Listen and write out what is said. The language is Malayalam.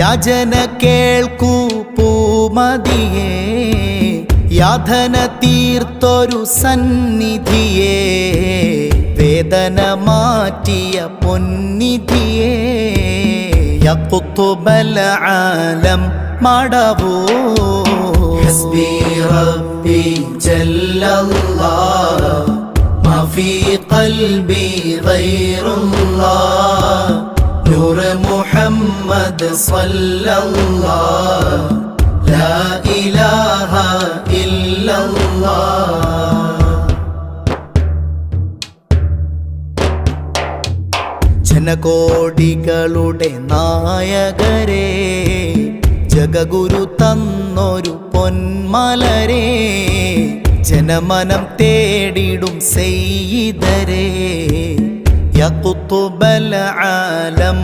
യാചന കേൾക്കൂ പൂമതിയേ യാതന തീർത്തൊരു സന്നിധിയേ വേദന മാറ്റിയ പൊന്നിധിയേ യക്കുത്തുബല ആലം മടവോ حسبي ربي جل الله ما في قلبي غير الله نور محمد صلى الله لا إله إلا الله ജനകോടികളുടെ നായകരെ ജഗഗുരു തന്നൊരു പൊന്മലരെ ജനമനം തേടിടും സെയ്തരെ യക്കുത്തുബല ആലം